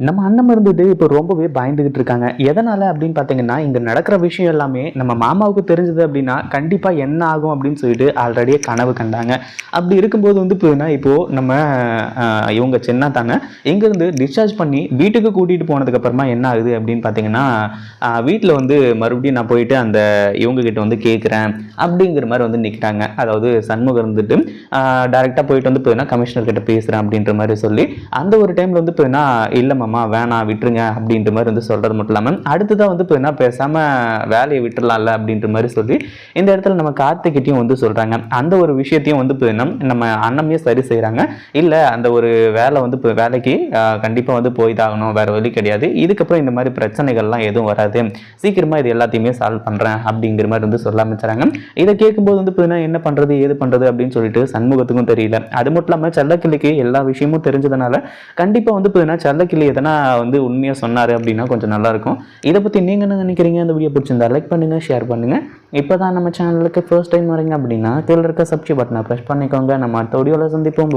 நம்ம அண்ணன் இருந்துட்டு இப்போ ரொம்பவே பயந்துகிட்டு இருக்காங்க. எதனால அப்படின்னு பார்த்தீங்கன்னா இங்கே நடக்கிற விஷயம் எல்லாமே நம்ம மாமாவுக்கு தெரிஞ்சது அப்படின்னா கண்டிப்பாக என்ன ஆகும் அப்படின்னு சொல்லிட்டு ஆல்ரெடியே கனவு கண்டாங்க. அப்படி இருக்கும்போது வந்து இப்போ இப்போது நம்ம இவங்க சின்ன தானே இங்கேருந்து டிஸ்சார்ஜ் பண்ணி வீட்டுக்கு கூட்டிகிட்டு போனதுக்கப்புறமா என்ன ஆகுது அப்படின்னு பார்த்தீங்கன்னா வீட்டில் வந்து மறுபடியும் நான் போயிட்டு அந்த இவங்க கிட்ட வந்து கேட்குறேன் அப்படிங்கிற மாதிரி வந்து நிற்கிறாங்க அதாவது சண்முகம் இருந்துட்டு டேரெக்டாக போயிட்டு வந்து போயின்னா கமிஷனர் கிட்ட பேசுகிறேன் அப்படின்ற மாதிரி சொல்லி அந்த ஒரு டைமில் வந்து போயின்னா இல்லை ஆமாம்மா வேணாம் விட்டுருங்க அப்படின்ற மாதிரி வந்து சொல்கிறது மட்டும் இல்லாமல் அடுத்ததாக வந்து இப்போ என்ன பேசாமல் வேலையை விட்டுறலாம்ல அப்படின்ற மாதிரி சொல்லி இந்த இடத்துல நம்ம கார்த்திகிட்டையும் வந்து சொல்கிறாங்க அந்த ஒரு விஷயத்தையும் வந்து இப்போ என்ன நம்ம அண்ணமையும் சரி செய்கிறாங்க இல்லை அந்த ஒரு வேலை வந்து இப்போ வேலைக்கு கண்டிப்பாக வந்து போய் தாகணும் வேறு வழி கிடையாது. இதுக்கப்புறம் இந்த மாதிரி பிரச்சனைகள்லாம் எதுவும் வராது. சீக்கிரமாக இது எல்லாத்தையுமே சால்வ் பண்ணுறேன் அப்படிங்கிற மாதிரி வந்து சொல்ல ஆரம்பிச்சாங்க. இதை கேட்கும்போது வந்து பார்த்தீங்கன்னா என்ன பண்ணுறது ஏது பண்ணுறது அப்படின்னு சொல்லிட்டு சண்முகத்துக்கும் தெரியல. அது மட்டும் இல்லாமல் செல்லக்கிளிக்கு எல்லா விஷயமும் தெரிஞ்சதுனால கண்டிப்பாக வந்து பார்த்தீங்கன்னா செல்லக்கிளி எதனா வந்து உண்மையாக சொன்னார் அப்படின்னா கொஞ்சம் நல்லாயிருக்கும். இதை பற்றி நீங்கள் என்ன நினைக்கிறீங்க? இந்த வீடியோ பிடிச்சிருந்தா லைக் பண்ணுங்கள் ஷேர் பண்ணுங்கள் இப்போ தான் நம்ம சேனலுக்கு ஃபர்ஸ்ட் டைம் வரீங்க அப்படின்னா கீழே இருக்க சப்ஸ்கிரைப் பட்டனை ப்ரெஸ் பண்ணிக்கோங்க. நம்ம அடுத்த வீடியோவில் சந்திப்போம்.